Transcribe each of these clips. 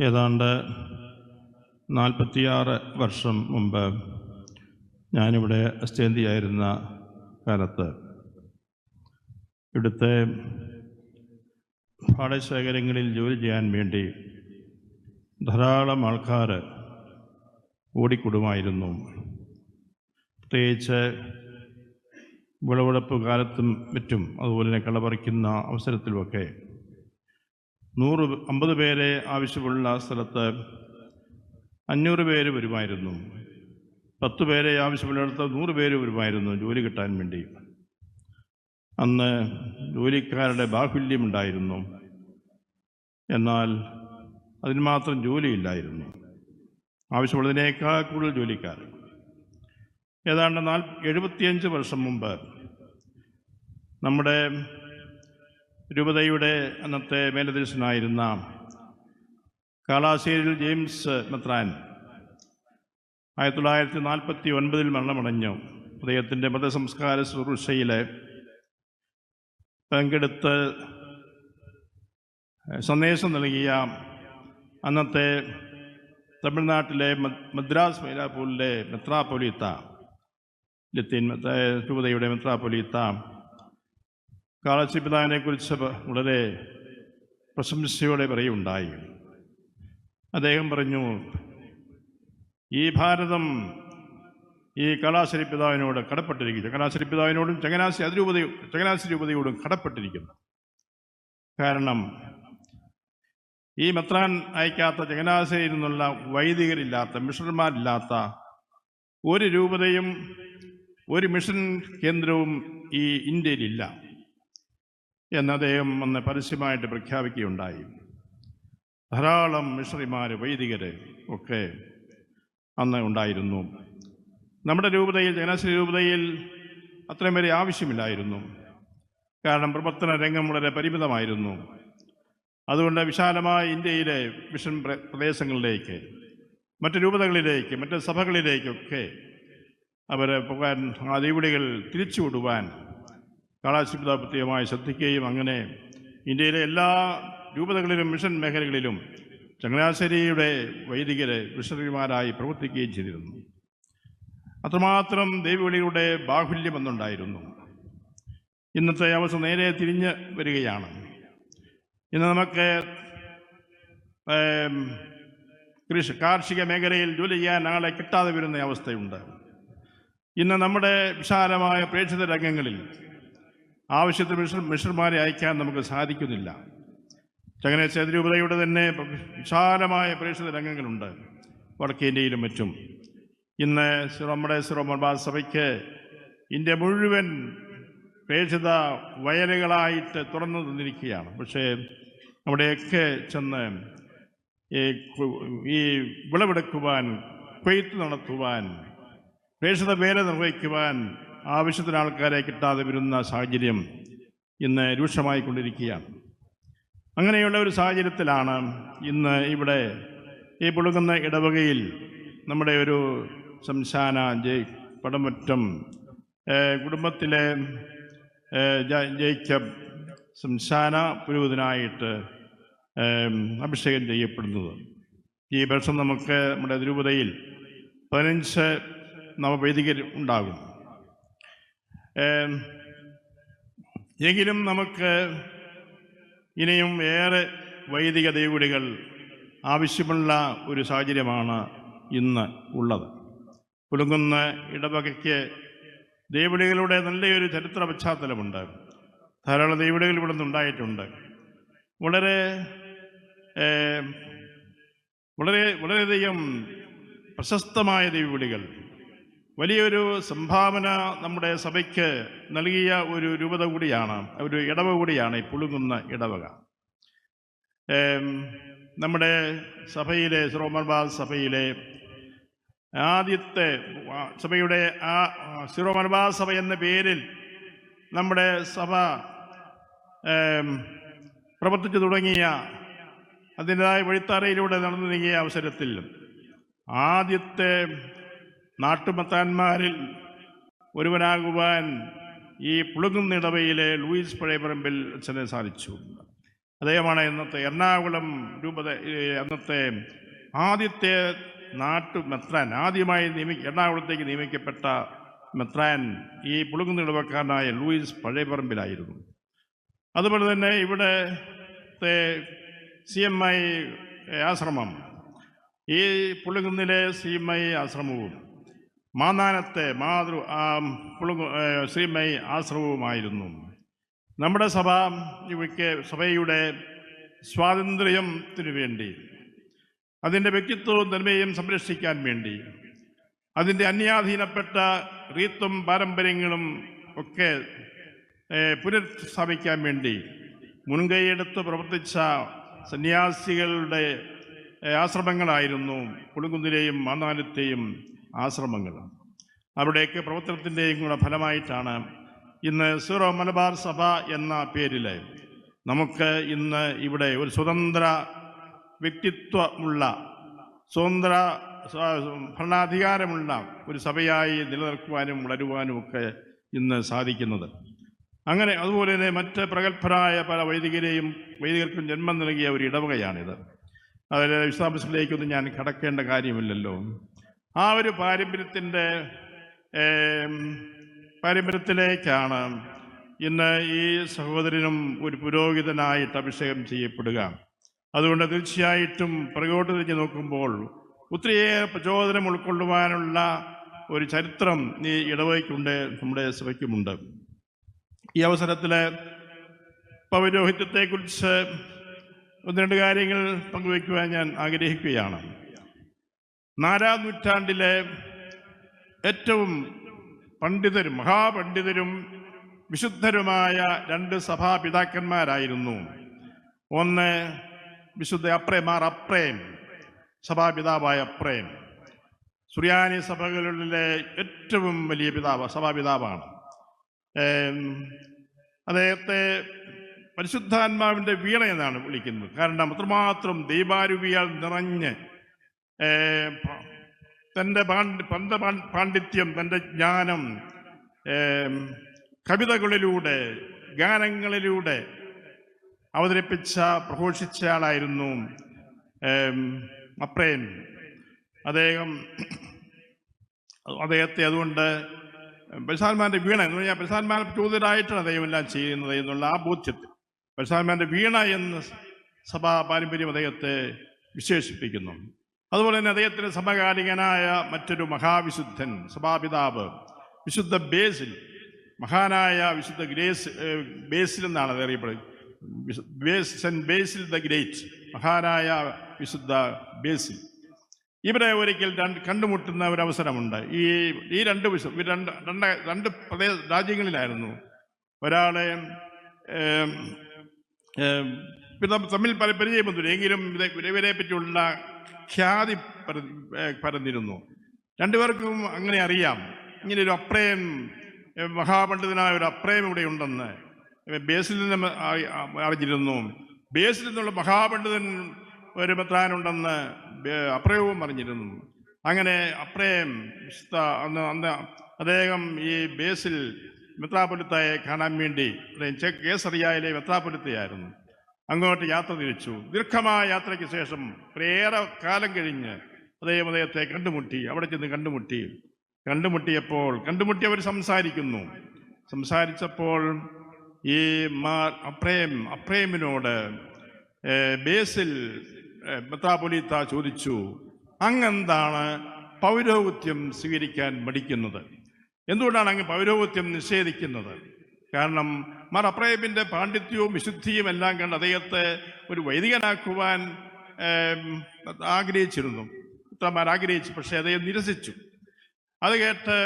ഏതാണ്ട് നാൽപ്പത്തിയാറ് വർഷം മുമ്പ് ഞാനിവിടെ അസ്റ്റേന്തിയായിരുന്ന കാലത്ത് ഇവിടുത്തെ പാടശേഖരങ്ങളിൽ ജോലി ചെയ്യാൻ വേണ്ടി ധാരാളം ആൾക്കാർ ഓടിക്കൂടുമായിരുന്നു. പ്രത്യേകിച്ച് വിളവെടുപ്പ് കാലത്തും മറ്റും അതുപോലെ തന്നെ കളപറിക്കുന്ന അവസരത്തിലുമൊക്കെ നൂറ് അമ്പത് പേരെ ആവശ്യമുള്ള സ്ഥലത്ത് അഞ്ഞൂറ് പേര് വരുമായിരുന്നു. പത്ത് പേരെ ആവശ്യമുള്ളിടത്ത് നൂറ് പേര് വരുമായിരുന്നു ജോലി കിട്ടാൻ വേണ്ടി. അന്ന് ജോലിക്കാരുടെ ബാഹുല്യമുണ്ടായിരുന്നു. എന്നാൽ അതിന് മാത്രം ജോലിയില്ലായിരുന്നു. ആവശ്യമുള്ളതിനേക്കാൾ കൂടുതൽ ജോലിക്കാർ. ഏതാണ്ട് നാൽ എഴുപത്തിയഞ്ച് വർഷം മുമ്പ് നമ്മുടെ രൂപതയുടെ അന്നത്തെ മേലധ്യക്ഷനായിരുന്ന കാലാശ്ശേരിയിൽ ജെയിംസ് മെത്രാൻ ആയിരത്തി തൊള്ളായിരത്തി നാൽപ്പത്തി ഒൻപതിൽ മരണമടഞ്ഞു. അദ്ദേഹത്തിന്റെ മതസംസ്കാര ശുശ്രൂഷയിൽ പങ്കെടുത്ത് സന്ദേശം നൽകിയ അന്നത്തെ തമിഴ്നാട്ടിലെ മദ്രാസ് മൈലാപ്പൂരിലെ മെത്രാപ്പൊലീത്ത ലത്തീൻ മെത്ത- രൂപതയുടെ മെത്രാപ്പൊലീത്ത കാളച്ചിപിതാവിനെ കുറിച്ച് വളരെ പ്രശംസയോടെ പറയുണ്ടായി അദ്ദേഹം പറഞ്ഞു ഈ ഭാരതം ഈ കലാശ്രീ പിതാവിനോട് കടപ്പെട്ടിരിക്കുന്നു. ചങ്ങനാശ്രീ പിതാവിനോടും ചങ്ങനാശ്രീ അതിരൂപതയും ചങ്ങനാശ്രീ രൂപതയോടും കടപ്പെട്ടിരിക്കുന്നു. കാരണം ഈ മെത്രാൻ അയക്കാത്ത ചങ്ങനാശ്രയിൽ നിന്നുള്ള വൈദികരില്ലാത്ത മിഷണർമാരില്ലാത്ത ഒരു രൂപതയും ഒരു മിഷൻ കേന്ദ്രവും ഈ ഇന്ത്യയിലില്ല. എന്ന് അദ്ദേഹം അന്ന് പരസ്യമായിട്ട് പ്രഖ്യാപിക്കുകയുണ്ടായി. ധാരാളം മിഷണറിമാർ വൈദികർ ഒക്കെ അന്ന് ഉണ്ടായിരുന്നു. നമ്മുടെ രൂപതയിൽ ജനശ്രീ രൂപതയിൽ അത്രയും വരെ ആവശ്യമില്ലായിരുന്നു. കാരണം പ്രവർത്തന രംഗം വളരെ പരിമിതമായിരുന്നു. അതുകൊണ്ട് വിശാലമായ ഇന്ത്യയിലെ മിഷൻ പ്ര- പ്രദേശങ്ങളിലേക്ക് മറ്റ് രൂപതകളിലേക്ക് മറ്റ് സഭകളിലേക്കൊക്കെ അവരെ പോകാൻ ആ ദൈവടികൾ തിരിച്ചുവിടുവാൻ കാളാശിപിത പ്രത്യേകമായി ശ്രദ്ധിക്കുകയും അങ്ങനെ ഇന്ത്യയിലെ എല്ലാ രൂപതകളിലും മിഷൻ മേഖലകളിലും ചങ്ങനാശ്ശേരിയുടെ വൈദികരെ മിഷണറിമാരായി പ്രവർത്തിക്കുകയും ചെയ്തിരുന്നു. അത്രമാത്രം ദൈവവിളിയുടെ ബാഹുല്യം എന്നുണ്ടായിരുന്നു ഇന്നത്തെ അവസ്ഥ നേരെ തിരിഞ്ഞ് വരികയാണ്. ഇന്ന് നമുക്ക് കൃഷി കാർഷിക മേഖലയിൽ ജോലി ചെയ്യാൻ ആളെ കിട്ടാതെ വരുന്ന അവസ്ഥയുണ്ട്. ഇന്ന് നമ്മുടെ വിശാലമായ പ്രേക്ഷിത രംഗങ്ങളിൽ ആവശ്യത്തിന് മിഷർ മിഷർമാരെ അയക്കാൻ നമുക്ക് സാധിക്കുന്നില്ല. ചങ്ങനാശ്ശേരി രൂപതയുടെ തന്നെ വിശാലമായ പ്രേക്ഷിത രംഗങ്ങളുണ്ട്. വടക്കേ ഇന്ത്യയിലും മറ്റും. ഇന്ന് നമ്മുടെ സിറോമർബാ സഭയ്ക്ക് ഇന്ത്യ മുഴുവൻ പ്രേക്ഷിത വയലുകളായിട്ട് തുറന്നു തന്നിരിക്കുകയാണ്. പക്ഷേ അവിടെയൊക്കെ ചെന്ന് ഈ വിളവെടുക്കുവാൻ കൊയ്ത്ത് നടത്തുവാൻ പ്രേക്ഷിത വേല നിർവഹിക്കുവാൻ ആവശ്യത്തിന് ആൾക്കാരെ കിട്ടാതെ വരുന്ന സാഹചര്യം ഇന്ന് രൂക്ഷമായിക്കൊണ്ടിരിക്കുകയാണ്. അങ്ങനെയുള്ള ഒരു സാഹചര്യത്തിലാണ് ഇന്ന് ഇവിടെ ഈ പുളുകുന്ന ഇടവകയിൽ നമ്മുടെ ഒരു ശംശാന ജയ് പടമറ്റം കുടുംബത്തിലെ ജയിക്കബ് ശംശാന പുരോഹിതനായിട്ട് അഭിഷേകം ചെയ്യപ്പെടുന്നത്. ഈ വർഷം നമുക്ക് നമ്മുടെ രൂപതയിൽ പതിനഞ്ച് നവവൈദികർ ഉണ്ടാകും എങ്കിലും നമുക്ക് ഇനിയും ഏറെ വൈദിക ദേവുടികൾ ആവശ്യമുള്ള ഒരു സാഹചര്യമാണ് ഇന്ന് ഉള്ളത്. പുലുങ്ങുന്ന ഇടവകയ്ക്ക് ദേവിളികളുടെ നല്ലൊരു ചരിത്ര പശ്ചാത്തലമുണ്ട്. ധാരാളം ദേവിളികൾ ഇവിടെ നിന്നുണ്ടായിട്ടുണ്ട് വളരെ വളരെ വളരെയധികം പ്രശസ്തമായ ദൈവവിളികൾ വലിയൊരു സംഭാവന നമ്മുടെ സഭയ്ക്ക് നൽകിയ ഒരു രൂപത കൂടിയാണ് ഒരു ഇടവ കൂടിയാണ് ഈ പുളുങ്ങുന്ന ഇടവക. നമ്മുടെ സഭയിലെ സിറോമർബാദ് സഭയിലെ ആദ്യത്തെ സഭയുടെ ആ സിറോമർബാദ് സഭ എന്ന പേരിൽ നമ്മുടെ സഭ പ്രവർത്തിച്ചു തുടങ്ങിയ അതിന്റെതായ വഴിത്താറയിലൂടെ നടന്നു നീങ്ങിയ അവസരത്തിൽ ആദ്യത്തെ നാട്ടുമത്താന്മാരിൽ ഒരുവനാകുവാൻ ഈ പുളുങ്ങുന്നിടവയിലെ ലൂയിസ് പഴയപറമ്പിൽ അച്ഛനെ സാധിച്ചു. അദ്ദേഹമാണ് ഇന്നത്തെ എറണാകുളം രൂപത അന്നത്തെ ആദ്യത്തെ നാട്ടു മെത്രാൻ ആദ്യമായി നിയമി എറണാകുളത്തേക്ക് നിയമിക്കപ്പെട്ട മെത്രാൻ ഈ പുളുങ്ങുന്നിടവക്കാരനായ ലൂയിസ് പഴയപറമ്പിലായിരുന്നു അതുപോലെ തന്നെ ഇവിടത്തെ സി എം ഐ ആശ്രമം ഈ പുളുകുന്നിലെ സി എം ഐ ആശ്രമവും മാന്നാനത്തെ മാതൃ ശ്രീമൈ ആശ്രമവുമായിരുന്നു. നമ്മുടെ സഭ ഇവയ്ക്ക് സഭയുടെ സ്വാതന്ത്ര്യത്തിനു വേണ്ടി അതിന്റെ വ്യക്തിത്വവും നന്മയും സംരക്ഷിക്കാൻ വേണ്ടി അതിന്റെ അന്യാധീനപ്പെട്ട റീത്തും പാരമ്പര്യങ്ങളും ഒക്കെ പുനഃസ്ഥാപിക്കാൻ വേണ്ടി മുൻകൈയെടുത്ത് പ്രവർത്തിച്ച സന്യാസികളുടെ ആശ്രമങ്ങളായിരുന്നു പുളുങ്കുന്നിലെയും മാന്നാനത്തെയും ആശ്രമങ്ങൾ അവിടേക്ക് പ്രവർത്തനത്തിന്റെയും കൂടെ ഫലമായിട്ടാണ് ഇന്ന് സീറോ മലബാർ സഭ എന്ന പേരിൽ നമുക്ക് ഇന്ന് ഇവിടെ ഒരു സ്വതന്ത്ര വ്യക്തിത്വമുള്ള സ്വതന്ത്ര സ്വ- ഭരണാധികാരമുള്ള ഒരു സഭയായി നിലനിൽക്കുവാനും വളരുവാനും ഒക്കെ ഇന്ന് സാധിക്കുന്നത്. അങ്ങനെ അതുപോലെ തന്നെ മറ്റ് പ്രഗത്ഭരായ പല വൈദികരെയും വൈദികർക്കും ജന്മം നൽകിയ ഒരു ഇടവകയാണിത്. അതിൽ വിശദാംശങ്ങളിലേക്കൊന്നും ഞാൻ കടക്കേണ്ട കാര്യമില്ലല്ലോ. ആ ഒരു പാരമ്പര്യത്തിന്റെ പാരമ്പര്യത്തിലേക്കാണ് ഇന്ന് ഈ സഹോദരനും ഒരു പുരോഹിതനായിട്ട് അഭിഷേകം ചെയ്യപ്പെടുക. അതുകൊണ്ട് തീർച്ചയായിട്ടും പുറകോട്ട് തിരിഞ്ഞ് നോക്കുമ്പോൾ ഒത്തിരിയേറെ പ്രചോദനം ഉൾക്കൊള്ളുവാനുള്ള ഒരു ചരിത്രം ഈ ഇടവയ്ക്കുണ്ട് നമ്മുടെ സഭയ്ക്കുമുണ്ട്. ഈ അവസരത്തിൽ പൗരോഹിത്യത്തെക്കുറിച്ച് ഒന്ന് രണ്ട് കാര്യങ്ങൾ പങ്കുവയ്ക്കുവാൻ ഞാൻ ആഗ്രഹിക്കുകയാണ്. നാലാം നൂറ്റാണ്ടിലെ ഏറ്റവും പണ്ഡിതരും മഹാപണ്ഡിതരും വിശുദ്ധരുമായ രണ്ട് സഭാപിതാക്കന്മാരായിരുന്നു. ഒന്ന് വിശുദ്ധ അപ്രേമാർ അപ്രേം സഭാപിതാവായ അപ്രേം. സുറിയാനി സഭകളിലെ ഏറ്റവും വലിയ പിതാവ് സഭാപിതാവാണ്. അദ്ദേഹത്തെ പരിശുദ്ധാത്മാവിന്റെ വീണ എന്നാണ് വിളിക്കുന്നത്. കാരണം അത്രമാത്രം ദൈവാരുവിയാൽ നിറഞ്ഞ് തന്റെ പന്ത പാണ്ഡ- പാണ്ഡിത്യം തന്റെ ജ്ഞാനം കവിതകളിലൂടെ ഗാനങ്ങളിലൂടെ അവതരിപ്പിച്ച പ്രഘോഷിച്ച ആളായിരുന്നു അദ്ദേഹം അദ്ദേഹത്തെ അതുകൊണ്ട് ബൽസാൽമാന്റെ വീണ എന്ന് പറഞ്ഞാൽ ബൽസാൽമാൻ ചോദ്യരായിട്ടാണ് അദ്ദേഹം എല്ലാം ചെയ്യുന്നത് എന്നുള്ള ആ ബോധ്യത്തിൽ. ബൽസാൽമാന്റെ വീണ എന്ന് സഭാ പാരമ്പര്യം അദ്ദേഹത്തെ വിശേഷിപ്പിക്കുന്നു. അതുപോലെ തന്നെ അദ്ദേഹത്തിന് സമകാലികനായ മറ്റൊരു മഹാവിശുദ്ധൻ സഭാപിതാവ് വിശുദ്ധ ബേസിൽ മഹാനായ വിശുദ്ധ ഗ്രേസ് ബേസിൽ എന്നാണ് അത് അറിയപ്പെടുന്നത്. ബേസ് ബേസിൽ ദ ഗ്രേറ്റ് മഹാനായ വിശുദ്ധ ബേസിൽ. ഇവരെ ഒരിക്കൽ രണ്ട് കണ്ടുമുട്ടുന്ന ഒരു അവസരമുണ്ട് ഈ ഈ രണ്ട് വിശു രണ്ട് രണ്ട് രണ്ട് പ്രദേശ രാജ്യങ്ങളിലായിരുന്നു. ഒരാളെ തമ്മിൽ- പരിചയമൊന്നുമില്ല എങ്കിലും ഇവരെ പറ്റിയുള്ള ഖ്യാതി പരന്നിരുന്നു. രണ്ടുപേർക്കും അങ്ങനെ അറിയാം. ഇങ്ങനെ ഒരു അപ്രയം മഹാപണ്ഡിതനായ ഒരു അപ്രയം ഇവിടെ ഉണ്ടെന്ന്. ബേസിൽ നിന്ന് അറി- അറിഞ്ഞിരുന്നു. ബേസിൽ നിന്നുള്ള മഹാപണ്ഡിതൻ ഒരു ബത്രാനുണ്ടെന്ന് അപ്രയവും അറിഞ്ഞിരുന്നു. അങ്ങനെ അപ്രയം വിശുദ്ധ അന്ന് അന്ന് അദ്ദേഹം ഈ ബേസിൽ മെത്രാപൊലിത്തയെ കാണാൻ വേണ്ടി കേസറിയായിലെ മെത്രാപൊലിത്തയായിരുന്നു അങ്ങോട്ട് യാത്ര തിരിച്ചു. ദീർഘമായ യാത്രയ്ക്ക് ശേഷം ഏറെ കാലം കഴിഞ്ഞ് അദ്ദേഹം അദ്ദേഹത്തെ കണ്ടുമുട്ടി അവിടെ ചെന്ന് കണ്ടുമുട്ടി. കണ്ടുമുട്ടിയപ്പോൾ കണ്ടുമുട്ടി അവർ സംസാരിക്കുന്നു. സംസാരിച്ചപ്പോൾ ഈ മാ അപ്രേം അപ്രേമിനോട് ബേസിൽ മെത്താപൊലീത്ത ചോദിച്ചു അങ്ങെന്താണ് പൗരോഹിത്യം സ്വീകരിക്കാൻ മടിക്കുന്നത്? എന്തുകൊണ്ടാണ് അങ്ങ് പൗരോഹിത്യം നിഷേധിക്കുന്നത്? കാരണം മാർ പാണ്ഡിത്യവും വിശുദ്ധിയും എല്ലാം കണ്ട് അദ്ദേഹത്തെ ഒരു വൈദികനാക്കുവാൻ ആഗ്രഹിച്ചിരുന്നു. മിത്രമാർ ആഗ്രഹിച്ചു പക്ഷേ അദ്ദേഹം നിരസിച്ചു. അത് കേട്ട്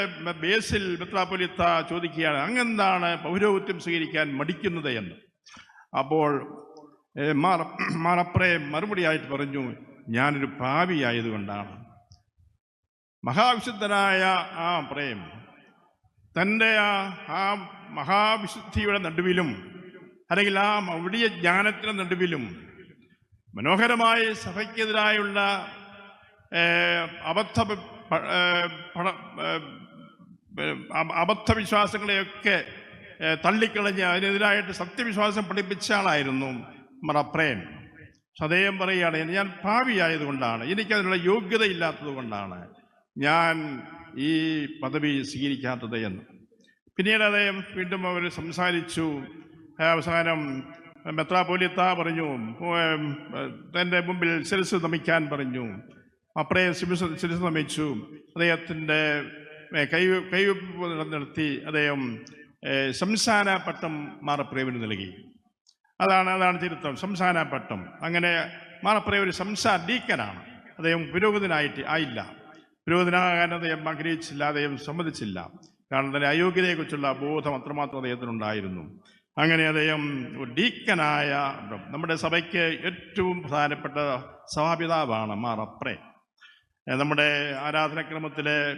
ബേസിൽ മിത്രാപൊലിത്ത ചോദിക്കുകയാണ് അങ്ങെന്താണ് പൗരോഹിത്യം സ്വീകരിക്കാൻ മടിക്കുന്നത് എന്ന്? അപ്പോൾ മാർ മാറപ്രയം മറുപടിയായിട്ട് പറഞ്ഞു ഞാനൊരു ഭാവിയായതുകൊണ്ടാണ്. മഹാവിശുദ്ധനായ ആ പ്രേം തന്റെ ആ ആ മഹാവിശുദ്ധിയുടെ നടുവിലും അല്ലെങ്കിൽ ആ മൗഢിയ ജ്ഞാനത്തിന്റെ നടുവിലും മനോഹരമായ സഭയ്ക്കെതിരായുള്ള അബദ്ധ അബദ്ധവിശ്വാസങ്ങളെയൊക്കെ തള്ളിക്കളഞ്ഞ് അതിനെതിരായിട്ട് സത്യവിശ്വാസം പഠിപ്പിച്ച ആളായിരുന്നു മറപ്രേൻ. സദയം പറയുകയാണ് ഞാൻ ഭാവിയായതുകൊണ്ടാണ് എനിക്കതിനുള്ള യോഗ്യത ഇല്ലാത്തത് കൊണ്ടാണ് ഞാൻ ഈ പദവി സ്വീകരിക്കാത്തത് എന്ന്. പിന്നീട് അദ്ദേഹം വീണ്ടും അവർ സംസാരിച്ചു. അവസാനം മെത്രാപോലിത്ത പറഞ്ഞു തന്റെ മുമ്പിൽ ശിരസ് നമിക്കാൻ പറഞ്ഞു. അപ്പറേ ശിരസ് ശിരസ് നമിച്ചു. അദ്ദേഹത്തിന്റെ കൈ കൈവെപ്പ് നടത്തി അദ്ദേഹം സംസ്ഥാന പട്ടം മാറപ്രേവിന് നൽകി. അതാണ് അതാണ് ചരിത്രം സംസ്ഥാന പട്ടം. അങ്ങനെ മാറപ്രേവർ ഒരു ഡീക്കനാണ്. അദ്ദേഹം പുരോഗതിനായിട്ട് ആയില്ല. പുരോഗതിനാകാൻ അദ്ദേഹം ആഗ്രഹിച്ചില്ല അദ്ദേഹം സമ്മതിച്ചില്ല. കാരണം തന്നെ അയോഗ്യതയെക്കുറിച്ചുള്ള ബോധം അത്രമാത്രം അദ്ദേഹത്തിനുണ്ടായിരുന്നു. അങ്ങനെ അദ്ദേഹം ഡീക്കനായ നമ്മുടെ സഭയ്ക്ക് ഏറ്റവും പ്രധാനപ്പെട്ട സഭാപിതാവാണ് മാർ അപ്രേ നമ്മുടെ ആരാധനക്രമത്തിലെ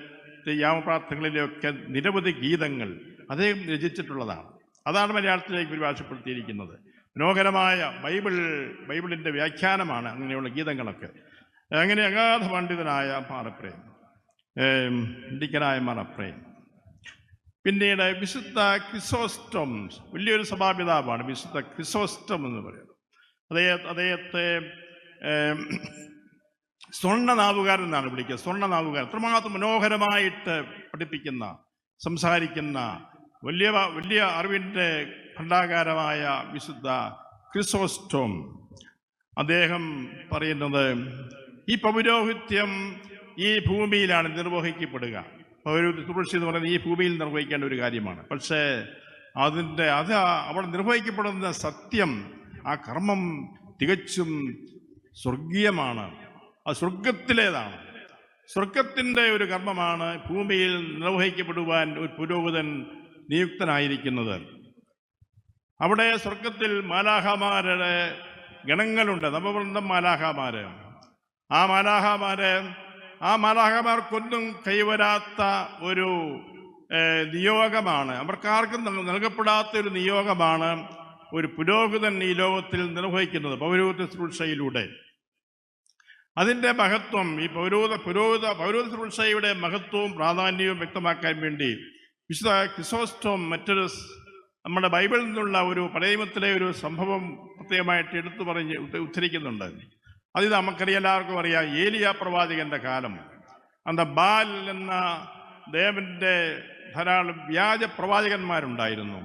യാമപ്രാർത്ഥനകളിലെയൊക്കെ നിരവധി ഗീതങ്ങൾ അദ്ദേഹം രചിച്ചിട്ടുള്ളതാണ്. അതാണ് മലയാളത്തിലേക്ക് പരിഭാഷപ്പെടുത്തിയിരിക്കുന്നത്. മനോഹരമായ ബൈബിൾ ബൈബിളിന്റെ വ്യാഖ്യാനമാണ് അങ്ങനെയുള്ള ഗീതങ്ങളൊക്കെ. അങ്ങനെ അഗാധ പണ്ഡിതനായ മാറപ്രേം. ഏം, ഇണ്ടിക്കനായ മാറപ്രേം. പിന്നീട് വിശുദ്ധ ക്രിസോസ്റ്റം വലിയൊരു സഭാപിതാവാണ് വിശുദ്ധ ക്രിസോസ്റ്റം എന്ന് പറയുന്നത്. അദ്ദേഹം അദ്ദേഹത്തെ സ്വർണനാവുകാരൻ എന്നാണ് വിളിക്കുക. സ്വർണനാവുകാരൻ അത്രമാത്രം മനോഹരമായിട്ട് പഠിപ്പിക്കുന്ന സംസാരിക്കുന്ന വലിയ വലിയ അറിവിന്റെ ഭണ്ഡാകാരമായ വിശുദ്ധ ക്രിസോസ്റ്റം. അദ്ദേഹം പറയുന്നത് ഈ പൗരോഹിത്യം ഈ ഭൂമിയിലാണ് നിർവഹിക്കപ്പെടുക. ഒരു തുളസി എന്ന് പറയുന്നത് ഈ ഭൂമിയിൽ നിർവഹിക്കേണ്ട ഒരു കാര്യമാണ്. പക്ഷേ അതിന്റെ അത് അവിടെ നിർവഹിക്കപ്പെടുന്ന സത്യം ആ കർമ്മം തികച്ചും സ്വർഗീയമാണ്. അത് സ്വർഗത്തിലേതാണ്. സ്വർഗത്തിന്റെ ഒരു കർമ്മമാണ് ഭൂമിയിൽ നിർവഹിക്കപ്പെടുവാൻ ഒരു പുരോഹിതൻ നിയുക്തനായിരിക്കുന്നത്. അവിടെ സ്വർഗത്തിൽ മാലാഹമാരുടെ ഗണങ്ങളുണ്ട്. നവവൃന്ദം മാലാഹമാര് ആ മാലാഹമാര് ആ മാലാഹമാർക്കൊന്നും കൈവരാത്ത ഒരു നിയോഗമാണ്. അവർക്കാർക്കും നൽകപ്പെടാത്ത ഒരു നിയോഗമാണ് ഒരു പുരോഹിതൻ ഈ ലോകത്തിൽ നിർവഹിക്കുന്നത് പൗരോഹിത ശുശ്രൂഷയിലൂടെ അതിന്റെ മഹത്വം ഈ പൗരോഹിത പുരോഹിത പൗരോഹിത ശുശ്രൂഷയുടെ മഹത്വവും പ്രാധാന്യവും വ്യക്തമാക്കാൻ വേണ്ടി വിശുദ്ധ ക്രിസോസ്റ്റോം മറ്റൊരു നമ്മുടെ ബൈബിളിൽ നിന്നുള്ള ഒരു പഴയമത്തിലെ ഒരു സംഭവം പ്രത്യേകമായിട്ട് എടുത്തു പറഞ്ഞ് ഉദ്ധ- ഉദ്ധരിക്കുന്നുണ്ട്. അത് നമുക്കറിയാം എല്ലാവർക്കും അറിയാം. ഏലിയ പ്രവാചകന്റെ കാലം. അന്ത ബാൽ എന്ന ദേവന്റെ ധാരാളം വ്യാജ പ്രവാചകന്മാരുണ്ടായിരുന്നു.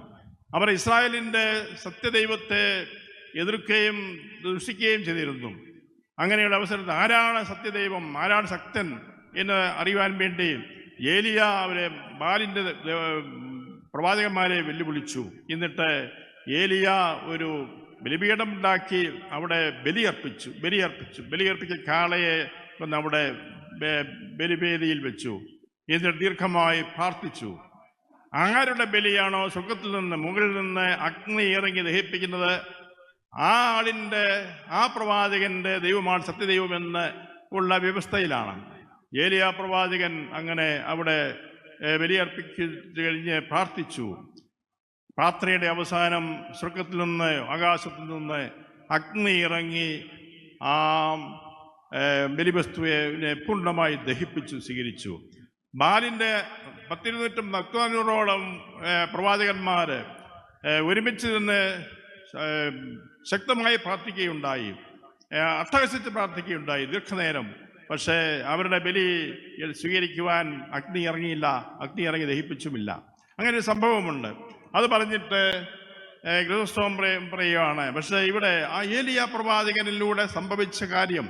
അവർ ഇസ്രായേലിന്റെ സത്യദൈവത്തെ എതിർക്കുകയും ദുഷിക്കുകയും ചെയ്തിരുന്നു. അങ്ങനെയുള്ള അവസരത്തിൽ ആരാണ് സത്യദൈവം ആരാണ് ശക്തൻ എന്ന് അറിയുവാൻ വേണ്ടി ഏലിയ അവരെ ബാലിന്റെ പ്രവാചകന്മാരെ വെല്ലുവിളിച്ചു. എന്നിട്ട് ഏലിയ ഒരു ബലിപീഠം ഉണ്ടാക്കി അവിടെ ബലിയർപ്പിച്ചു ബലിയർപ്പിച്ചു. ബലിയർപ്പിച്ച കാളയെ ബെ- ബലിവേദിയിൽ വെച്ചു. എന്നിട്ട് ദീർഘമായി പ്രാർത്ഥിച്ചു. ആരുടെ ബലിയാണോ സുഖത്തിൽ നിന്ന് മുകളിൽ നിന്ന് അഗ്നി ഇറങ്ങി ദഹിപ്പിക്കുന്നത്? ആ ആളിന്റെ ആ പ്രവാചകന്റെ ദൈവമാണ് സത്യദൈവമെന്ന് ഉള്ള വ്യവസ്ഥയിലാണ്. ഏലിയ പ്രവാചകൻ അങ്ങനെ അവിടെ ബലിയർപ്പിച്ചു കഴിഞ്ഞ് പ്രാർത്ഥിച്ചു. പ്രാർത്ഥനയുടെ അവസാനം സ്വർഗത്തിൽ നിന്ന് ആകാശത്തിൽ നിന്ന് അഗ്നി ഇറങ്ങി ആ ബലിവസ്തുവിനെ പൂർണമായി ദഹിപ്പിച്ചു സ്വീകരിച്ചു. ബാലിന്റെ പത്തിരുന്നൂറ്റും നൂറ്റഞ്ഞൂറോളം പ്രവാചകന്മാർ ഒരുമിച്ച് നിന്ന് ശക്തമായി പ്രാർത്ഥിക്കുകയുണ്ടായി. അട്ടഹസിച്ച് പ്രാർത്ഥിക്കുകയുണ്ടായി ദീർഘനേരം. പക്ഷേ അവരുടെ ബലി സ്വീകരിക്കുവാൻ അഗ്നി ഇറങ്ങിയില്ല അഗ്നി ഇറങ്ങി ദഹിപ്പിച്ചുമില്ല. അങ്ങനെ ഒരു സംഭവമുണ്ട്. അത് പറഞ്ഞിട്ട് പറയ- പറയുകയാണ് പക്ഷേ ഇവിടെ ആ ഏലിയ പ്രവാചകനിലൂടെ സംഭവിച്ച കാര്യം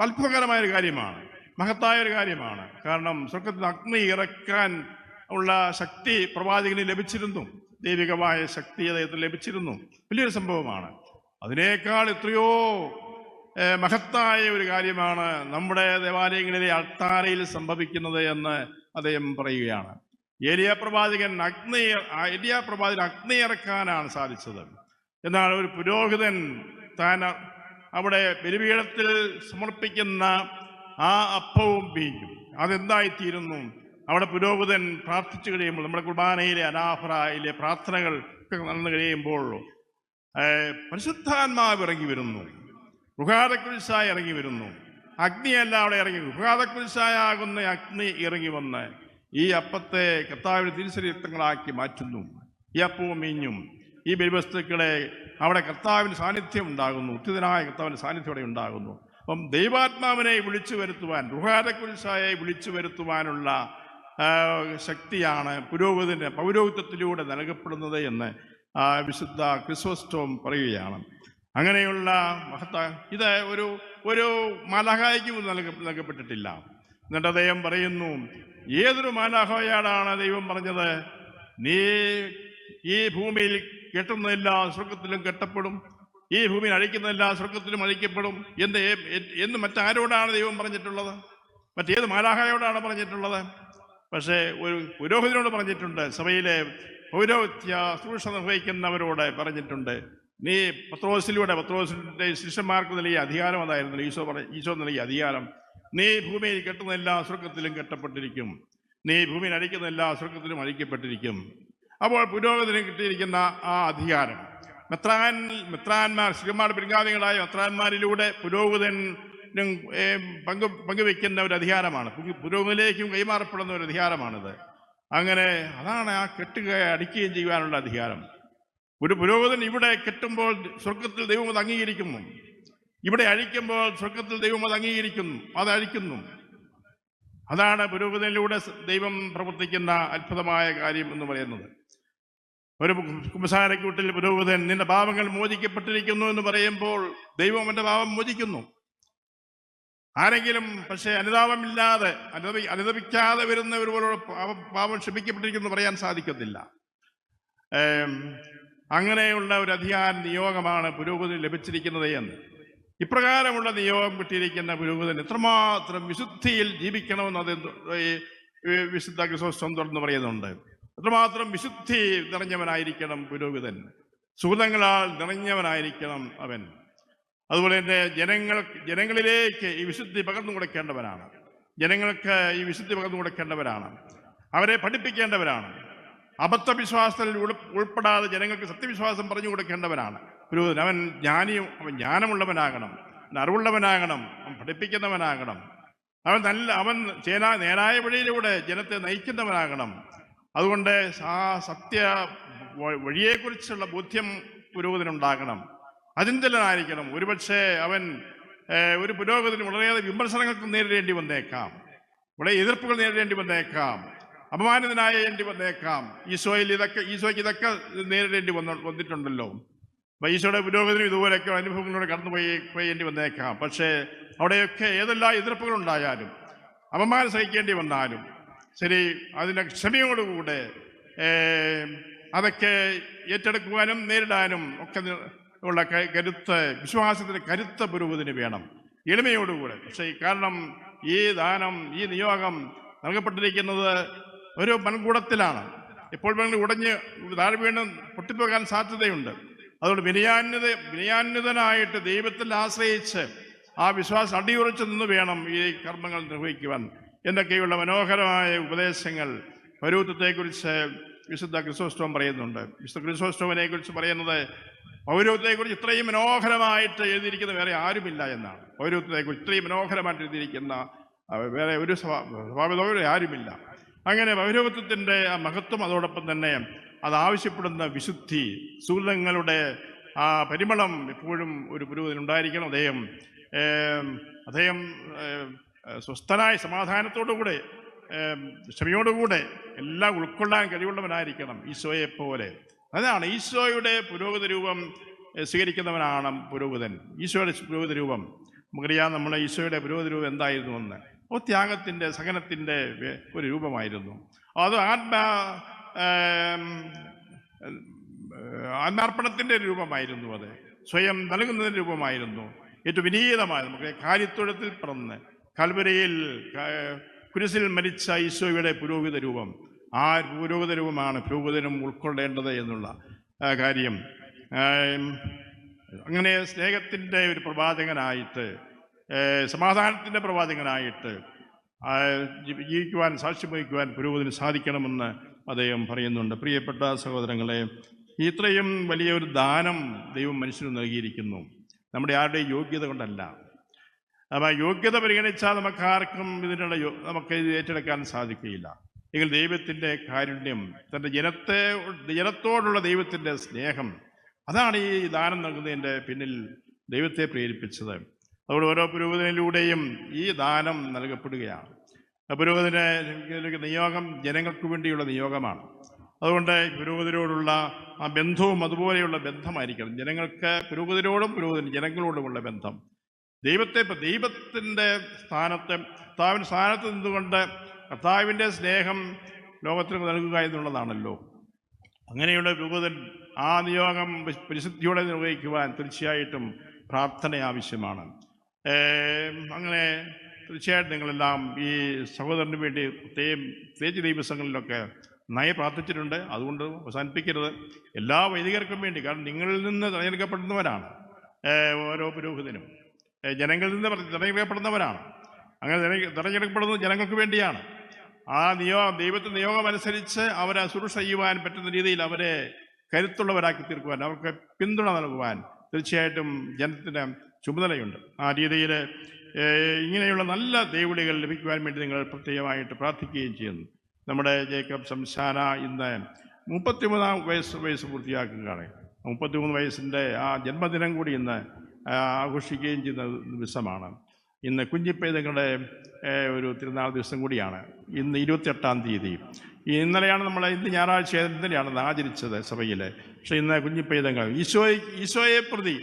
അത്ഭുതകരമായ ഒരു കാര്യമാണ്. മഹത്തായ ഒരു കാര്യമാണ്. കാരണം സ്വർഗത്തിൽ അഗ്നി ഇറക്കാൻ ഉള്ള ശക്തി പ്രവാചകന് ലഭിച്ചിരുന്നു. ദൈവികമായ ശക്തി അദ്ദേഹത്തിന് ലഭിച്ചിരുന്നു. വലിയൊരു സംഭവമാണ്. അതിനേക്കാൾ എത്രയോ മഹത്തായ ഒരു കാര്യമാണ് നമ്മുടെ ദേവാലയങ്ങളിലെ അൾത്താരയിൽ സംഭവിക്കുന്നത് എന്ന് അദ്ദേഹം പറയുകയാണ്. ഏലിയ പ്രവാചകൻ അഗ്നി ഏലിയ പ്രവാചകൻ അഗ്നി ഇറക്കാനാണ് സാധിച്ചത്. എന്നാൽ ഒരു പുരോഹിതൻ താൻ അവിടെ ബലിപീഠത്തിൽ സമർപ്പിക്കുന്ന ആ അപ്പവും ബീഞ്ഞും അതെന്തായിത്തീരുന്നു? അവിടെ പുരോഹിതൻ പ്രാർത്ഥിച്ചു കഴിയുമ്പോൾ നമ്മുടെ കുർബാനയിലെ അനാഫറയിലെ പ്രാർത്ഥനകൾ ഒക്കെ നടന്നു കഴിയുമ്പോൾ പരിശുദ്ധാത്മാവ് ഇറങ്ങി വരുന്നു. റുഹാദക്കുരിശായി ഇറങ്ങി വരുന്നു. അഗ്നിയല്ല അവിടെ ഇറങ്ങി റുഹാദക്കുരിശായാകുന്ന അഗ്നി ഇറങ്ങി വന്ന് ഈ അപ്പത്തെ കർത്താവിന്റെ തിരിച്ചറിയത്തങ്ങളാക്കി മാറ്റുന്നു. ഈ അപ്പവും മീഞ്ഞും ഈ ബലിവസ്തുക്കളെ അവിടെ കർത്താവിന് സാന്നിധ്യം ഉണ്ടാകുന്നു. ഉത്തിതനായ കർത്താവിന് സാന്നിധ്യം അവിടെ ഉണ്ടാകുന്നു. അപ്പം ദൈവാത്മാവിനെ വിളിച്ചു വരുത്തുവാൻ റുഹാരക്കുരിശായെ വിളിച്ചു വരുത്തുവാനുള്ള ശക്തിയാണ് പുരോഗതിന്റെ പൗരോഹിത്യത്തിലൂടെ നൽകപ്പെടുന്നത് എന്ന് വിശുദ്ധ ക്രിസോസ്റ്റോം പറയുകയാണ്. അങ്ങനെയുള്ള മഹത്ത ഇത് ഒരു ഒരു മലഹായിക്കും നൽക നൽകപ്പെട്ടിട്ടില്ല. എന്നിട്ട് അദ്ദേഹം പറയുന്നു ഏതൊരു മാനാഹോയാടാണ് ദൈവം പറഞ്ഞത്? നീ ഈ ഭൂമിയിൽ കെട്ടുന്നതെല്ലാം സ്വർഗത്തിലും കെട്ടപ്പെടും. ഈ ഭൂമിയിൽ അഴിക്കുന്നതെല്ലാം സ്വർഗത്തിലും അഴിക്കപ്പെടും. എന്ന് ഏ- എന്ന് മറ്റാരോടാണ് ദൈവം പറഞ്ഞിട്ടുള്ളത്? മറ്റേത് മാലാഹയോടാണ് പറഞ്ഞിട്ടുള്ളത്? പക്ഷേ ഒരു പുരോഹിതനോട് പറഞ്ഞിട്ടുണ്ട് സഭയിലെ പൗരോഹിത്യ ശുശ്രൂഷ നിർവഹിക്കുന്നവരോട് പറഞ്ഞിട്ടുണ്ട് നീ പത്രോസിലൂടെ പത്രോസിന്റെ ശിഷ്യന്മാർക്ക് നൽകിയ അധികാരം അതായിരുന്നു ഈശോ പറ ഈശോ നൽകിയ അധികാരം. നീ ഭൂമിയിൽ കെട്ടുന്ന എല്ലാ സ്വർഗത്തിലും കെട്ടപ്പെട്ടിരിക്കും. നീ ഭൂമിയിൽ അടിക്കുന്ന എല്ലാ സ്വർഗത്തിലും അഴിക്കപ്പെട്ടിരിക്കും അപ്പോൾ പുരോഗതിന് കിട്ടിയിരിക്കുന്ന ആ അധികാരം. മെത്രാൻ മെത്രാന്മാർ ശ്രീമാർ പിൻഗാമികളായ മെത്രാന്മാരിലൂടെ പുരോഹിതനും പങ്ക് പങ്കു പങ്കുവെക്കുന്ന ഒരു അധികാരമാണ്. പുരോഗതിയിലേക്കും കൈമാറപ്പെടുന്ന ഒരു അധികാരമാണിത്. അങ്ങനെ അതാണ് ആ കെട്ടുക അടിക്കുകയും ചെയ്യുവാനുള്ള അധികാരം. ഒരു പുരോഹിതൻ ഇവിടെ കെട്ടുമ്പോൾ സ്വർഗത്തിൽ ദൈവം അത് അംഗീകരിക്കുന്നു. ഇവിടെ അഴിക്കുമ്പോൾ സ്വർഗത്തിൽ ദൈവം അത് അംഗീകരിക്കുന്നു അത് അഴിക്കുന്നു. അതാണ് പുരോഗതിയിലൂടെ ദൈവം പ്രവർത്തിക്കുന്ന അത്ഭുതമായ കാര്യം എന്ന് പറയുന്നത്. ഒരു കുമ്പസാരക്കൂട്ടിൽ പുരോഹിതൻ നിന്റെ പാപങ്ങൾ മോചിക്കപ്പെട്ടിരിക്കുന്നു എന്ന് പറയുമ്പോൾ ദൈവം അവന്റെ പാപം മോചിക്കുന്നു. ആരെങ്കിലും പക്ഷേ അനുതാപമില്ലാതെ അനുദപി അനുദപിക്കാതെ വരുന്നവരോട് പാപം പാപം ക്ഷമിക്കപ്പെട്ടിരിക്കുന്നു പറയാൻ സാധിക്കത്തില്ല. അങ്ങനെയുള്ള ഒരു അധികാര നിയോഗമാണ് പുരോഗതി ലഭിച്ചിരിക്കുന്നത് എന്ന്. ഇപ്രകാരമുള്ള നിയോഗം കിട്ടിയിരിക്കുന്ന പുരോഹിതൻ എത്രമാത്രം വിശുദ്ധിയിൽ ജീവിക്കണമെന്ന് അത് വിശുദ്ധ ക്രിസോസ്റ്റം തുറന്നു പറയുന്നുണ്ട്. എത്രമാത്രം വിശുദ്ധി നിറഞ്ഞവനായിരിക്കണം പുരോഹിതൻ സുഹൃതങ്ങളാൽ നിറഞ്ഞവനായിരിക്കണം അവൻ. അതുപോലെ തന്നെ ജനങ്ങൾ ജനങ്ങളിലേക്ക് ഈ വിശുദ്ധി പകർന്നു കൊടുക്കേണ്ടവനാണ്. ജനങ്ങൾക്ക് ഈ വിശുദ്ധി പകർന്നു കൊടുക്കേണ്ടവരാണ്. അവരെ പഠിപ്പിക്കേണ്ടവരാണ്. അബദ്ധവിശ്വാസത്തിൽ ഉൾ- ഉൾപ്പെടാതെ ജനങ്ങൾക്ക് സത്യവിശ്വാസം പറഞ്ഞു കൊടുക്കേണ്ടവനാണ് പുരോഹിതൻ അവൻ ജ്ഞാനിയും അവൻ ജ്ഞാനമുള്ളവനാകണം അറിവുള്ളവനാകണം അവൻ പഠിപ്പിക്കുന്നവനാകണം. അവൻ നല്ല അവൻ ചേനാ നേരായ വഴിയിലൂടെ ജനത്തെ നയിക്കുന്നവനാകണം. അതുകൊണ്ട് ആ സത്യ വഴിയെക്കുറിച്ചുള്ള ബോധ്യം പുരോഹിതനുണ്ടാകണം അതിന്തലനായിരിക്കണം. ഒരുപക്ഷെ അവൻ ഒരു പുരോഗതിന് വളരെയേറെ വിമർശനങ്ങൾക്ക് നേരിടേണ്ടി വന്നേക്കാം. വളരെ എതിർപ്പുകൾ നേരിടേണ്ടി വന്നേക്കാം. അപമാനിതനായേണ്ടി വന്നേക്കാം. ഈശോയിൽ ഇതൊക്കെ ഈശോയ്ക്ക് ഇതൊക്കെ നേരിടേണ്ടി വന്ന വന്നിട്ടുണ്ടല്ലോ. അപ്പൊ ഈശോയുടെ ഇതുപോലെയൊക്കെ അനുഭവങ്ങളിലൂടെ കടന്നുപോയി പോയേണ്ടി വന്നേക്കാം. പക്ഷേ അവിടെയൊക്കെ ഏതെല്ലാം എതിർപ്പുകളുണ്ടായാലും അപമാനം സഹിക്കേണ്ടി വന്നാലും ശരി അതിന്റെ ക്ഷമയോടുകൂടെ അതൊക്കെ ഏറ്റെടുക്കുവാനും നേരിടാനും ഒക്കെ ഉള്ള കരുത്ത് വിശ്വാസത്തിന് കരുത്ത പുരോഗതിന് വേണം. എളിമയോടുകൂടെ. പക്ഷേ കാരണം ഈ ദാനം ഈ നിയോഗം നൽകപ്പെട്ടിരിക്കുന്നത് ഒരു മൺകൂടത്തിലാണ് ഇപ്പോൾ വേണമെങ്കിൽ ഉടഞ്ഞ് താഴെ വീണ് പൊട്ടിപ്പോകാൻ സാധ്യതയുണ്ട്. അതുകൊണ്ട് വിനയാന്യത വിനയാന്യതനായിട്ട് ദൈവത്തിൽ ആശ്രയിച്ച് ആ വിശ്വാസം അടിയുറച്ചു നിന്ന് വേണം ഈ കർമ്മങ്ങൾ നിർവഹിക്കുവാൻ. എന്നൊക്കെയുള്ള മനോഹരമായ ഉപദേശങ്ങൾ പൗരത്വത്തെക്കുറിച്ച് വിശുദ്ധ ക്രിസോസ്റ്റോം പറയുന്നുണ്ട്. വിശുദ്ധ ക്രിസോസ്റ്റോമിനെ കുറിച്ച് പറയുന്നത് പൗരത്വത്തെക്കുറിച്ച് ഇത്രയും മനോഹരമായിട്ട് എഴുതിയിരിക്കുന്ന വേറെ ആരുമില്ല എന്നാണ്. പൗരത്വത്തെക്കുറിച്ച് ഇത്രയും മനോഹരമായിട്ട് എഴുതിയിരിക്കുന്ന വേറെ ഒരു സ്വഭാവ ആരുമില്ല. അങ്ങനെ പൗരത്വത്തിന്റെ ആ മഹത്വം അതോടൊപ്പം തന്നെ അത് ആവശ്യപ്പെടുന്ന വിശുദ്ധി സുഹൃതങ്ങളുടെ ആ പരിമളം എപ്പോഴും ഒരു പുരോഹിതനുണ്ടായിരിക്കണം അദ്ദേഹം അദ്ദേഹം സ്വസ്ഥനായ സമാധാനത്തോടുകൂടെ ക്ഷമയോടുകൂടെ എല്ലാം ഉൾക്കൊള്ളാൻ കഴിവുള്ളവനായിരിക്കണം ഈശോയെ പോലെ അതാണ് ഈശോയുടെ പുരോഗത രൂപം സ്വീകരിക്കുന്നവനാണ് പുരോഗതൻ. ഈശോയുടെ പുരോഗത രൂപം. നമുക്കറിയാം നമ്മുടെ ഈശോയുടെ പുരോഗത രൂപം എന്തായിരുന്നു എന്ന്. ഓ ത്യാഗത്തിന്റെ സഹനത്തിന്റെ ഒരു രൂപമായിരുന്നു. അത് ആത്മാ ആത്മാർപ്പണത്തിന്റെ രൂപമായിരുന്നു അത്. സ്വയം നൽകുന്നതിന്റെ രൂപമായിരുന്നു. ഏറ്റവും വിനീതമായ നമുക്ക് കാര്യത്തുഴത്തിൽ പിറന്ന് കൽവരയിൽ കുരിശിൽ മരിച്ച ഈശോയുടെ പുരോഹിത രൂപം. ആ പുരോഹിത രൂപമാണ് പുരോഹിതനും ഉൾക്കൊള്ളേണ്ടത് എന്നുള്ള കാര്യം. അങ്ങനെ സ്നേഹത്തിന്റെ ഒരു പ്രവാചകനായിട്ട് സമാധാനത്തിന്റെ പ്രവാചകനായിട്ട് ജീവിക്കുവാൻ സാക്ഷ്യം വഹിക്കുവാൻ പുരോഗതിന് സാധിക്കണമെന്ന് അദ്ദേഹം പറയുന്നുണ്ട്. പ്രിയപ്പെട്ട സഹോദരങ്ങളെ ഇത്രയും വലിയൊരു ദാനം ദൈവം മനുഷ്യന് നൽകിയിരിക്കുന്നു. നമ്മുടെ ആരുടെയും യോഗ്യത കൊണ്ടല്ല. അപ്പം യോഗ്യത പരിഗണിച്ചാൽ നമുക്ക് ആർക്കും ഇതിനുള്ള നമുക്ക് ഇത് ഏറ്റെടുക്കാൻ സാധിക്കുകയില്ല. എങ്കിൽ ദൈവത്തിന്റെ കാരുണ്യം തന്റെ ജനത്തെ ജനത്തോടുള്ള ദൈവത്തിന്റെ സ്നേഹം അതാണ് ഈ ദാനം നൽകുന്നതിന്റെ പിന്നിൽ ദൈവത്തെ പ്രേരിപ്പിച്ചത്. അതുകൊണ്ട് ഓരോ പുരോഗതിയിലൂടെയും ഈ ദാനം നൽകപ്പെടുകയാണ്. പുരോഗതിന്റെ നിയോഗം ജനങ്ങൾക്ക് വേണ്ടിയുള്ള നിയോഗമാണ്. അതുകൊണ്ട് പുരോഹിതരോടുള്ള ആ ബന്ധവും അതുപോലെയുള്ള ബന്ധമായിരിക്കണം. ജനങ്ങൾക്ക് പുരോഹിതരോടും പുരോഹിതൻ ജനങ്ങളോടുമുള്ള ബന്ധം. ദൈവത്തെ ദൈവത്തിന്റെ സ്ഥാനത്ത് കർത്താവിന്റെ സ്ഥാനത്ത് നിന്നുകൊണ്ട് കർത്താവിന്റെ സ്നേഹം ലോകത്തിന് നൽകുക എന്നുള്ളതാണല്ലോ. അങ്ങനെയുള്ള രൂപതൻ ആ നിയോഗം പരിശുദ്ധിയോടെ നിർവഹിക്കുവാൻ തീർച്ചയായിട്ടും പ്രാർത്ഥന ആവശ്യമാണ്. അങ്ങനെ തീർച്ചയായിട്ടും നിങ്ങളെല്ലാം ഈ സഹോദരന് വേണ്ടി പ്രത്യേകം പ്രത്യേകിച്ച് ദൈവസങ്ങളിലൊക്കെ നയ പ്രാർത്ഥിച്ചിട്ടുണ്ട്. അതുകൊണ്ട് അവസാനിപ്പിക്കരുത്. എല്ലാ വൈദികർക്കും വേണ്ടി കാരണം നിങ്ങളിൽ നിന്ന് തിരഞ്ഞെടുക്കപ്പെടുന്നവരാണ്. ഓരോ പുരോഹിതനും. ജനങ്ങളിൽ നിന്ന് തിരഞ്ഞെടുക്കപ്പെടുന്നവരാണ്. അങ്ങനെ തിരഞ്ഞെ- തിരഞ്ഞെടുക്കപ്പെടുന്നത് ജനങ്ങൾക്ക് വേണ്ടിയാണ്. ആ നിയോ ദൈവത്തെ നിയോഗം അനുസരിച്ച് അവരെ സുരക്ഷ ചെയ്യുവാൻ പറ്റുന്ന രീതിയിൽ അവരെ കരുത്തുള്ളവരാക്കി തീർക്കുവാൻ അവർക്ക് പിന്തുണ നൽകുവാൻ തീർച്ചയായിട്ടും ജനത്തിന് ചുമതലയുണ്ട്. ആ രീതിയിൽ ഇങ്ങനെയുള്ള നല്ല ദേവിളികൾ ലഭിക്കുവാൻ വേണ്ടി നിങ്ങൾ പ്രത്യേകമായിട്ട് പ്രാർത്ഥിക്കുകയും ചെയ്യുന്നു. നമ്മുടെ ജേക്കബ് സംസാര ഇന്ന് മുപ്പത്തിമൂന്നാം വയസ്സ് വയസ്സ് പൂർത്തിയാക്കുകയാണ്. മുപ്പത്തിമൂന്ന് വയസ്സിന്റെ ആ ജന്മദിനം കൂടി ഇന്ന് ആഘോഷിക്കുകയും ചെയ്യുന്ന ദിവസമാണ്. ഇന്ന് കുഞ്ഞിപ്പേതങ്ങളുടെ ഒരു തിരുനാൾ ദിവസം കൂടിയാണ്. ഇന്ന് ഇരുപത്തിയെട്ടാം തീയതി. ഇന്നലെയാണ് നമ്മൾ ഇന്ന് ഞായറാഴ്ച ഇന്നലെയാണ് ആചരിച്ചത് സഭയിൽ പക്ഷേ ഇന്ന് കുഞ്ഞിപ്പേതങ്ങൾ ഈശോയെ ഈശോയെ പ്രതി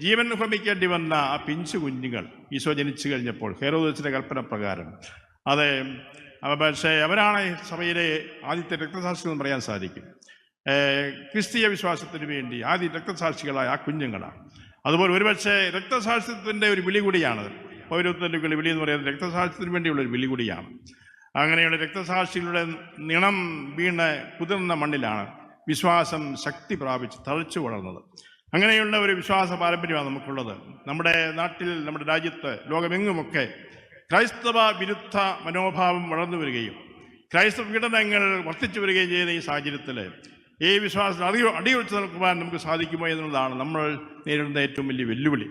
ജീവൻ ഭ്രമിക്കേണ്ടി വന്ന ആ പിഞ്ചു കുഞ്ഞുങ്ങൾ ഈശോ ജനിച്ചു കഴിഞ്ഞപ്പോൾ ഹെറോദസിന്റെ കൽപ്പന പ്രകാരം. അതെ പക്ഷേ അവരാണ് സഭയിലെ ആദ്യത്തെ രക്തസാക്ഷി എന്ന് പറയാൻ സാധിക്കും. ക്രിസ്തീയ വിശ്വാസത്തിന് വേണ്ടി ആദ്യ രക്തസാക്ഷികളായ ആ കുഞ്ഞുങ്ങളാണ്. അതുപോലെ ഒരുപക്ഷെ രക്തസാക്ഷിത്വത്തിന്റെ ഒരു വിളി കൂടിയാണ്. പൗരത്വത്തിന്റെ വിളി എന്ന് പറയുന്നത് രക്തസാക്ഷിത്വത്തിന് വേണ്ടിയുള്ള ഒരു വിളി കൂടിയാണ്. അങ്ങനെയുള്ള രക്തസാക്ഷികളുടെ നിണം വീണ് കുതിർന്ന മണ്ണിലാണ് വിശ്വാസം ശക്തി പ്രാപിച്ച് തഴച്ചു വളർന്നത്. അങ്ങനെയുള്ള ഒരു വിശ്വാസ പാരമ്പര്യമാണ് നമുക്കുള്ളത്. നമ്മുടെ നാട്ടിൽ നമ്മുടെ രാജ്യത്ത് ലോകമെങ്ങുമൊക്കെ ക്രൈസ്തവ വിരുദ്ധ മനോഭാവം വളർന്നു വരികയും ക്രൈസ്തവ പീഡനങ്ങൾ വർദ്ധിച്ചു വരികയും ചെയ്യുന്ന ഈ സാഹചര്യത്തിൽ ഈ വിശ്വാസത്തിൽ അടി അടിയൊഴിച്ചു നിൽക്കുവാൻ നമുക്ക് സാധിക്കുമോ എന്നുള്ളതാണ് നമ്മൾ നേരിടുന്ന ഏറ്റവും വലിയ വെല്ലുവിളി.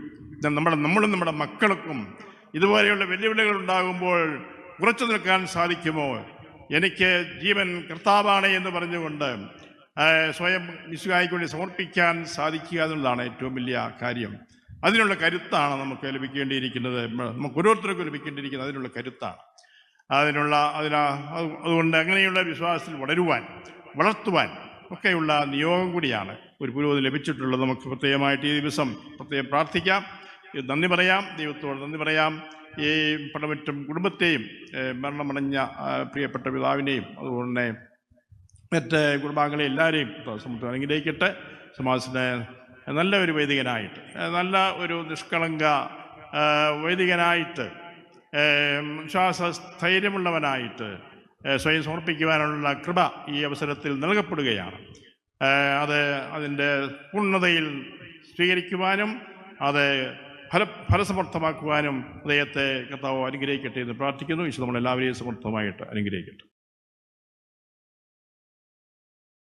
നമ്മുടെ നമ്മളും നമ്മുടെ മക്കൾക്കും ഇതുപോലെയുള്ള വെല്ലുവിളികൾ ഉണ്ടാകുമ്പോൾ ഉറച്ചു നിൽക്കാൻ സാധിക്കുമോ? എനിക്ക് ജീവൻ കർത്താവാണ് എന്ന് പറഞ്ഞുകൊണ്ട് സ്വയം വിശ്വായിക്ക് വേണ്ടി സമർപ്പിക്കാൻ സാധിക്കുക എന്നുള്ളതാണ് ഏറ്റവും വലിയ കാര്യം. അതിനുള്ള കരുത്താണ് നമുക്ക് ലഭിക്കേണ്ടിയിരിക്കുന്നത്. നമുക്ക് ഓരോരുത്തർക്കും ലഭിക്കേണ്ടിയിരിക്കുന്നത് അതിനുള്ള കരുത്താണ്. അതിനുള്ള അതിനാ അതുകൊണ്ട് അങ്ങനെയുള്ള വിശ്വാസത്തിൽ വളരുവാൻ വളർത്തുവാൻ ഒക്കെയുള്ള നിയോഗം കൂടിയാണ് ഒരു പുരോഗതി ലഭിച്ചിട്ടുള്ളത്. നമുക്ക് പ്രത്യേകമായിട്ട് ഈ ദിവസം പ്രത്യേകം പ്രാർത്ഥിക്കാം. നന്ദി പറയാം. ദൈവത്തോട് നന്ദി പറയാം. ഈ പടമറ്റും കുടുംബത്തെയും മരണമടഞ്ഞ പ്രിയപ്പെട്ട പിതാവിനെയും അതുപോലെ തന്നെ മറ്റ് കുടുംബാംഗങ്ങളെ എല്ലാവരെയും സമത്വം അനുഗ്രഹിക്കട്ടെ. സമാജത്തിന് നല്ല ഒരു വൈദികനായിട്ട് നല്ല ഒരു നിഷ്കളങ്ക വൈദികനായിട്ട് വിശ്വാസ സ്ഥൈര്യമുള്ളവനായിട്ട് സ്വയം സമർപ്പിക്കുവാനുള്ള കൃപ ഈ അവസരത്തിൽ നൽകപ്പെടുകയാണ്. അത് അതിന്റെ പൂർണതയിൽ സ്വീകരിക്കുവാനും അത് ഫല ഫലസമർത്ഥമാക്കുവാനും അദ്ദേഹത്തെ കർത്താവ് അനുഗ്രഹിക്കട്ടെ എന്ന് പ്രാർത്ഥിക്കുന്നു. ഈശോ സമർത്ഥമായിട്ട് അനുഗ്രഹിക്കട്ടെ.